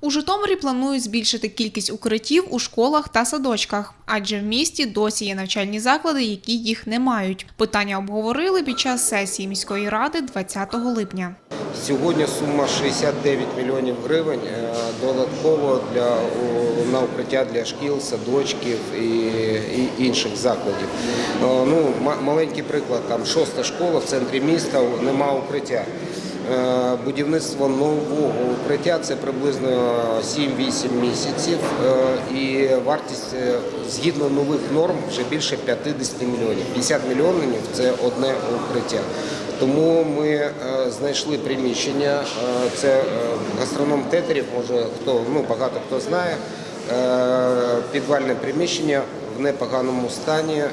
У Житомирі планують збільшити кількість укриттів у школах та садочках, адже в місті досі є навчальні заклади, які їх не мають. Питання обговорили під час сесії міської ради 20 липня. Сьогодні сума 69 мільйонів гривень е, додатково для на укриття для шкіл, садочків і, і інших закладів. Е, Ну, ма- маленький приклад, там шоста школа в центрі міста, нема укриття. Е, Будівництво нового укриття це приблизно 7-8 місяців, е, і вартість е, згідно нових норм вже більше 50 мільйонів. 50 мільйонів це одне укриття. Тому ми знайшли приміщення. Це гастроном Тетерів, може хто ну багато хто знає. Підвальне приміщення непоганому стані, е,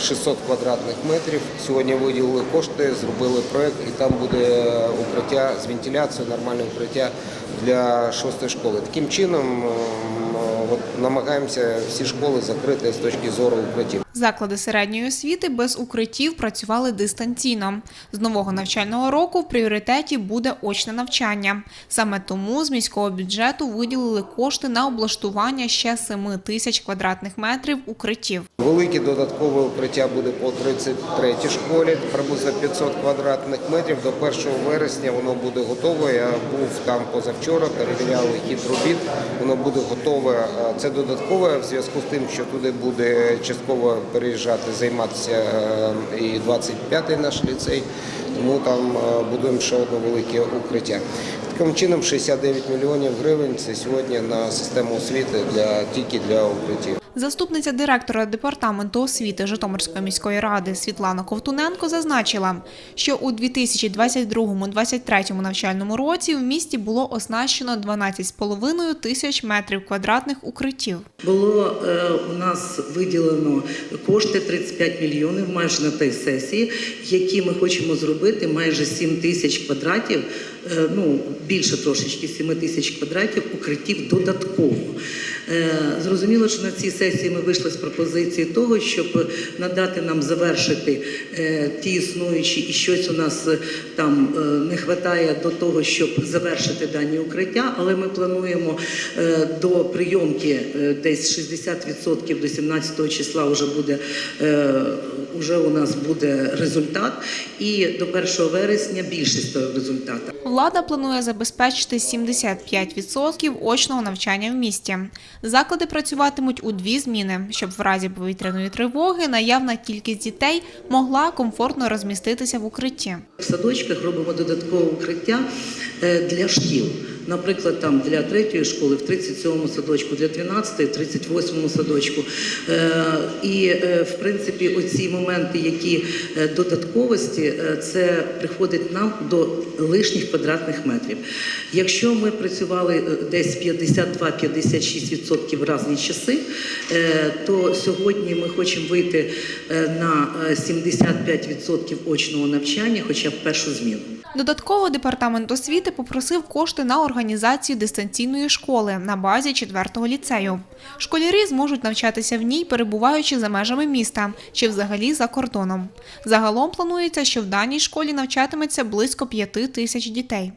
600 квадратних метрів. Сьогодні виділили кошти, зробили проект, і там буде укриття з вентиляцією, нормальне укриття для шостої школи. Таким чином намагаємося всі школи закрити з точки зору укриттів. Заклади середньої освіти без укриттів працювали дистанційно. З нового навчального року в пріоритеті буде очне навчання. Саме тому з міського бюджету виділили кошти на облаштування ще 7 тисяч квадратних метрів укриттів. Велике додаткове укриття буде по 33-й школі, приблизно 500 квадратних метрів. До 1 вересня воно буде готове. Я був там позавчора, перевіряли хід робіт. Воно буде готове. Це додаткове в зв'язку з тим, що туди буде частково переїжджати, займатися е, і 25-й наш ліцей. Тому там е, будуємо ще одне велике укриття. Таким чином 69 мільйонів гривень це сьогодні на систему освіти для тільки для укриттів. Заступниця директора департаменту освіти Житомирської міської ради Світлана Ковтуненко зазначила, що у 2022-2023 навчальному році в місті було оснащено 12,5 тисяч метрів квадратних укриттів. Було е, у нас виділено кошти 35 мільйонів майже на тій сесії, які ми хочемо зробити майже 7 тисяч квадратів, ну більше трошечки 7 тисяч квадратів укриттів додатково. Е, Зрозуміло, що на цій сесії ми вийшли з пропозиції того, щоб надати нам завершити е, ті існуючі і щось у нас е, там е, не вистачає до того, щоб завершити дані укриття, але ми плануємо е, до прийомки е, десь 60% до 17 числа вже буде е, уже у нас буде результат, і до 1 вересня більшість того результату. Влада планує забезпечити 75% очного навчання в місті. Заклади працюватимуть у дві зміни, щоб в разі повітряної тривоги наявна кількість дітей могла комфортно розміститися в укритті. В садочках робимо додаткове укриття е, для шкіл. Наприклад, там для третьої школи в 37-му садочку, для 12-ї, в 38-му садочку. Е, І, е, в принципі, оці моменти, які е, додатковості, це приходить нам до лишніх квадратних метрів. Якщо ми працювали десь 52-56% в різні часи, то сьогодні ми хочемо вийти на е, 75% очного навчання, хоча б першу зміну. Додатково департамент освіти попросив кошти на організацію дистанційної школи на базі 4-го ліцею. Школярі зможуть навчатися в ній, перебуваючи за межами міста чи взагалі за кордоном. Загалом планується, що в даній школі навчатиметься близько 5 тисяч дітей.